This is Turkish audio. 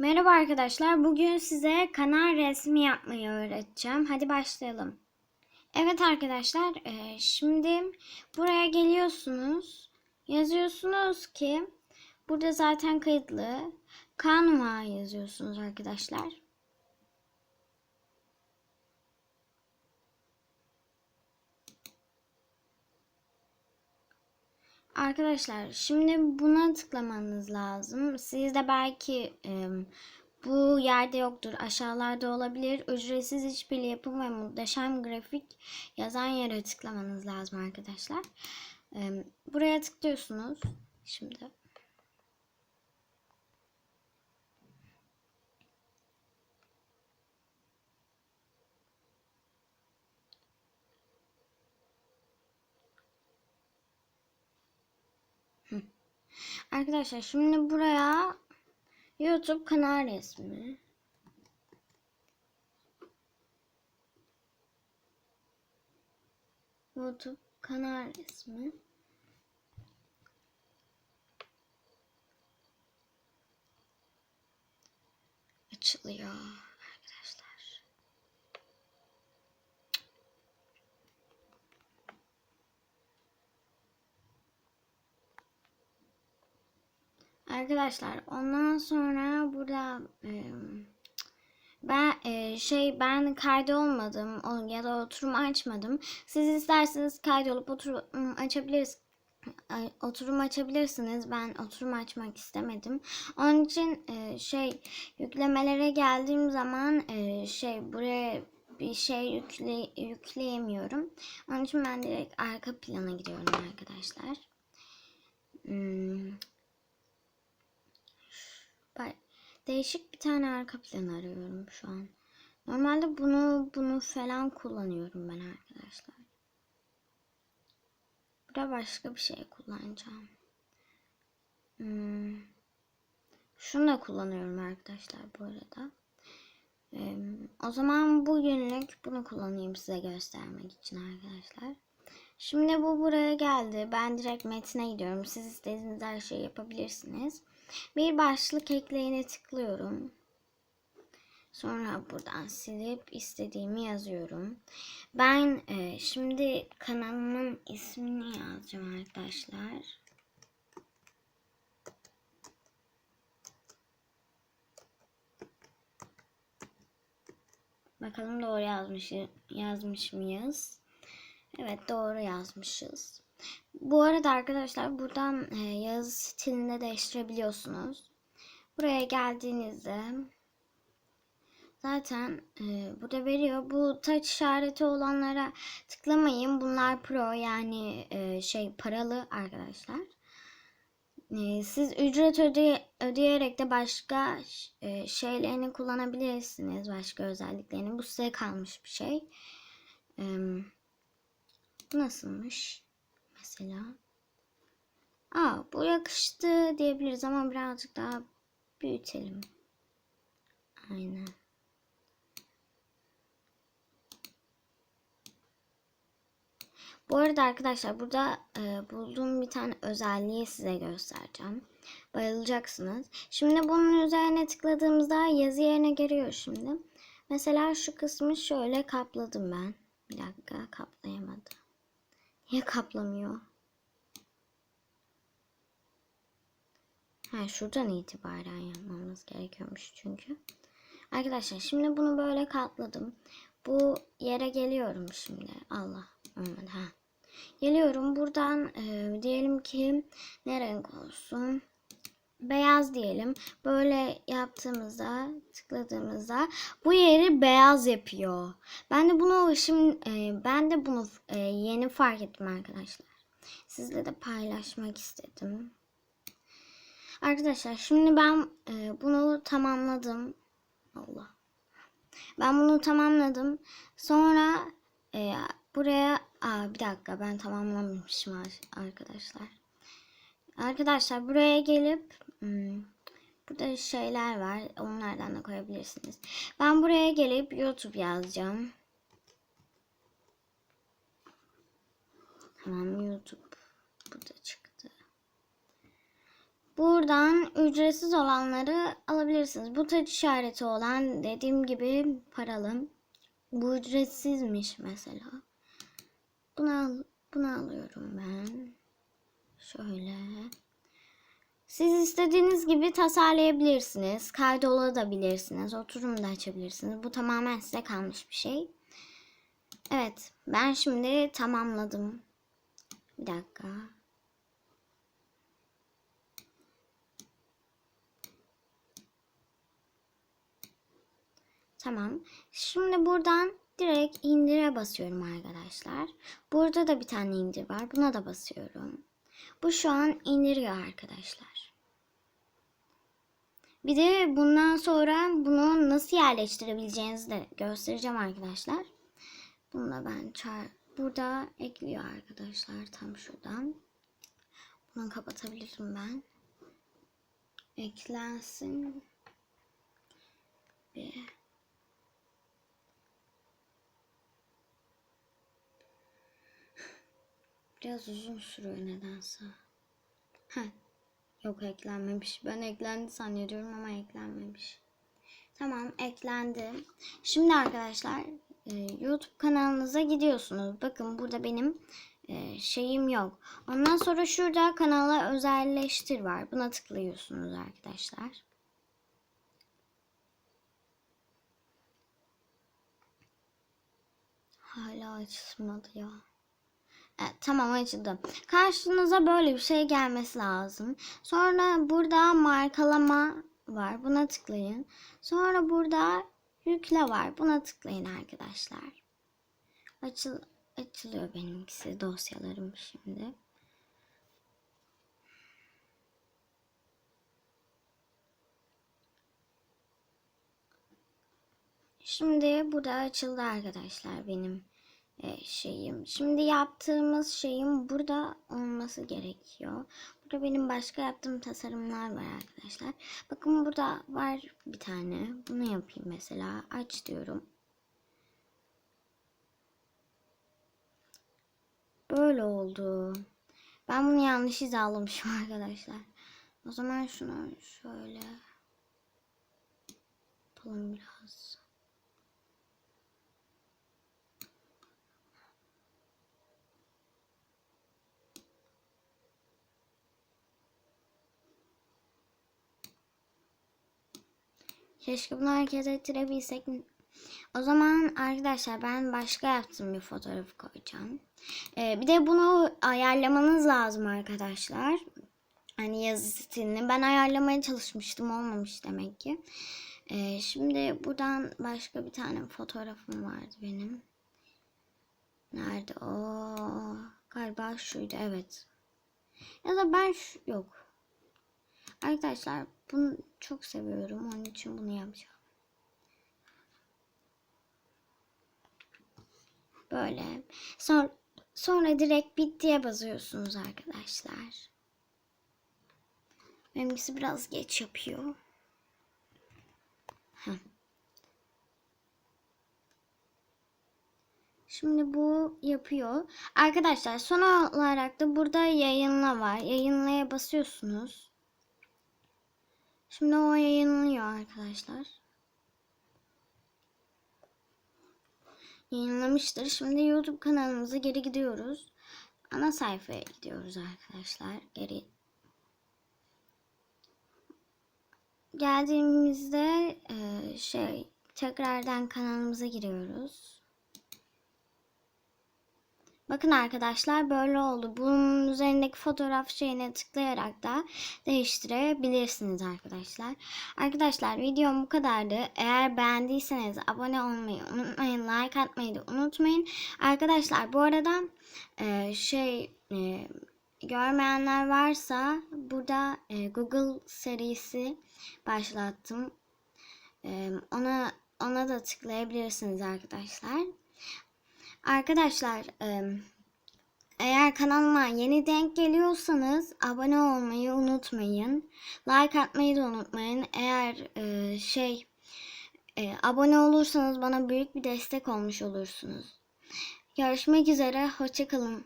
Merhaba arkadaşlar. Bugün size kanal resmi yapmayı öğreteceğim. Hadi başlayalım. Evet arkadaşlar, e, şimdi buraya geliyorsunuz. Yazıyorsunuz ki burada zaten kayıtlı. Canva yazıyorsunuz arkadaşlar. Arkadaşlar şimdi buna tıklamanız lazım. Sizde belki e, bu yerde yoktur. Aşağılarda olabilir. Ücretsiz işbirliği yapım ve muhteşem grafik yazan yere tıklamanız lazım arkadaşlar. E, buraya tıklıyorsunuz. Şimdi. Arkadaşlar şimdi buraya YouTube kanal resmi. YouTube kanal resmi. Açılıyor arkadaşlar. Arkadaşlar ondan sonra burada e, ben e, şey ben kaydı olmadım ya da oturum açmadım. Siz isterseniz kaydolup oturum açabiliriz. Oturum açabilirsiniz. Ben oturum açmak istemedim. Onun için e, şey yüklemelere geldiğim zaman e, şey buraya bir şey yükle, yükleyemiyorum. Onun için ben direkt arka plana gidiyorum arkadaşlar. Hmm, değişik bir tane arka plan arıyorum şu an. Normalde bunu bunu falan kullanıyorum ben arkadaşlar. Burada başka bir şey kullanacağım. Hmm. Şunu da kullanıyorum arkadaşlar bu arada. Ee, o zaman bugünlük bunu kullanayım size göstermek için arkadaşlar. Şimdi bu buraya geldi. Ben direkt metine gidiyorum. Siz istediğiniz her şeyi yapabilirsiniz. Bir başlık ekleyene tıklıyorum. Sonra buradan silip istediğimi yazıyorum. Ben e, şimdi kanalımın ismini yazacağım arkadaşlar. Bakalım doğru yazmış, yazmış mıyız? Evet doğru yazmışız. Bu arada arkadaşlar buradan e, yazı stilini değiştirebiliyorsunuz. Buraya geldiğinizde zaten e, burada veriyor. Bu taç işareti olanlara tıklamayın. Bunlar pro yani e, şey paralı arkadaşlar. E, siz ücret öde ödeyerek de başka e, şeylerini kullanabilirsiniz. Başka özelliklerini. Bu size kalmış bir şey. E, nasılmış? Mesela. Aa bu yakıştı diyebiliriz ama birazcık daha büyütelim. Aynen. Bu arada arkadaşlar burada e, bulduğum bir tane özelliği size göstereceğim. Bayılacaksınız. Şimdi bunun üzerine tıkladığımızda yazı yerine geliyor şimdi. Mesela şu kısmı şöyle kapladım ben. Bir dakika kaplayamadım. Niye kaplamıyor? Ha şuradan itibaren yapmamız gerekiyormuş çünkü. Arkadaşlar şimdi bunu böyle katladım. Bu yere geliyorum şimdi. Allah olmadı ha. Geliyorum buradan e, diyelim ki ne renk olsun? Beyaz diyelim. Böyle yaptığımızda, tıkladığımızda bu yeri beyaz yapıyor. Ben de bunu şimdi e, ben de bunu e, yeni fark ettim arkadaşlar. Sizle de paylaşmak istedim. Arkadaşlar şimdi ben e, bunu tamamladım. Allah. Ben bunu tamamladım. Sonra e, buraya aa, bir dakika ben tamamlamışım arkadaşlar. Arkadaşlar buraya gelip hmm, burada şeyler var. Onlardan da koyabilirsiniz. Ben buraya gelip YouTube yazacağım. Tamam YouTube burada çıktı. buradan ücretsiz olanları alabilirsiniz. Bu taç işareti olan dediğim gibi paralı. Bu ücretsizmiş mesela. Bunu, al, bunu alıyorum ben. Şöyle. Siz istediğiniz gibi tasarlayabilirsiniz. Kaydolabilirsiniz. Oturum da açabilirsiniz. Bu tamamen size kalmış bir şey. Evet. Ben şimdi tamamladım. Bir dakika. Tamam. Şimdi buradan direkt indire basıyorum arkadaşlar. Burada da bir tane indir var. Buna da basıyorum. Bu şu an indiriyor arkadaşlar. Bir de bundan sonra bunu nasıl yerleştirebileceğinizi de göstereceğim arkadaşlar. Bunu da ben çağır burada ekliyor arkadaşlar tam şuradan. Bunu kapatabilirim ben. Eklensin. Bir Biraz uzun sürüyor nedense. Heh. Yok eklenmemiş. Ben eklendi zannediyorum ama eklenmemiş. Tamam eklendi. Şimdi arkadaşlar e, YouTube kanalınıza gidiyorsunuz. Bakın burada benim e, şeyim yok. Ondan sonra şurada kanala özelleştir var. Buna tıklıyorsunuz arkadaşlar. Hala açılmadı ya. Evet, tamam açıldı. Karşınıza böyle bir şey gelmesi lazım. Sonra burada markalama var. Buna tıklayın. Sonra burada yükle var. Buna tıklayın arkadaşlar. Açıl açılıyor benimkisi dosyalarım şimdi. Şimdi burada açıldı arkadaşlar benim şeyim. Şimdi yaptığımız şeyin burada olması gerekiyor. Burada benim başka yaptığım tasarımlar var arkadaşlar. Bakın burada var bir tane. Bunu yapayım mesela. Aç diyorum. Böyle oldu. Ben bunu yanlış hizalamışım arkadaşlar. O zaman şunu şöyle yapalım biraz. Keşke bunu hareket ettirebilsek. O zaman arkadaşlar ben başka yaptığım bir fotoğrafı koyacağım. Ee, bir de bunu ayarlamanız lazım arkadaşlar. Hani yazı stilini ben ayarlamaya çalışmıştım olmamış demek ki. Ee, şimdi buradan başka bir tane fotoğrafım vardı benim. Nerede o? Galiba şuydu evet. Ya da ben şu yok. Arkadaşlar bunu çok seviyorum. Onun için bunu yapacağım. Böyle. Sonra, sonra direkt bittiye basıyorsunuz arkadaşlar. Benimkisi biraz geç yapıyor. Şimdi bu yapıyor. Arkadaşlar son olarak da burada yayınla var. Yayınlaya basıyorsunuz. Şimdi o yayınlıyor arkadaşlar. Yayınlamıştır. Şimdi YouTube kanalımıza geri gidiyoruz. Ana sayfaya gidiyoruz arkadaşlar. Geri geldiğimizde e, şey tekrardan kanalımıza giriyoruz. Bakın arkadaşlar böyle oldu. Bunun üzerindeki fotoğraf şeyine tıklayarak da değiştirebilirsiniz arkadaşlar. Arkadaşlar videom bu kadardı. Eğer beğendiyseniz abone olmayı unutmayın. Like atmayı da unutmayın. Arkadaşlar bu arada e, şey e, görmeyenler varsa burada e, Google serisi başlattım. E, ona ona da tıklayabilirsiniz arkadaşlar. Arkadaşlar eğer kanalıma yeni denk geliyorsanız abone olmayı unutmayın. Like atmayı da unutmayın. Eğer şey abone olursanız bana büyük bir destek olmuş olursunuz. Görüşmek üzere. Hoşçakalın.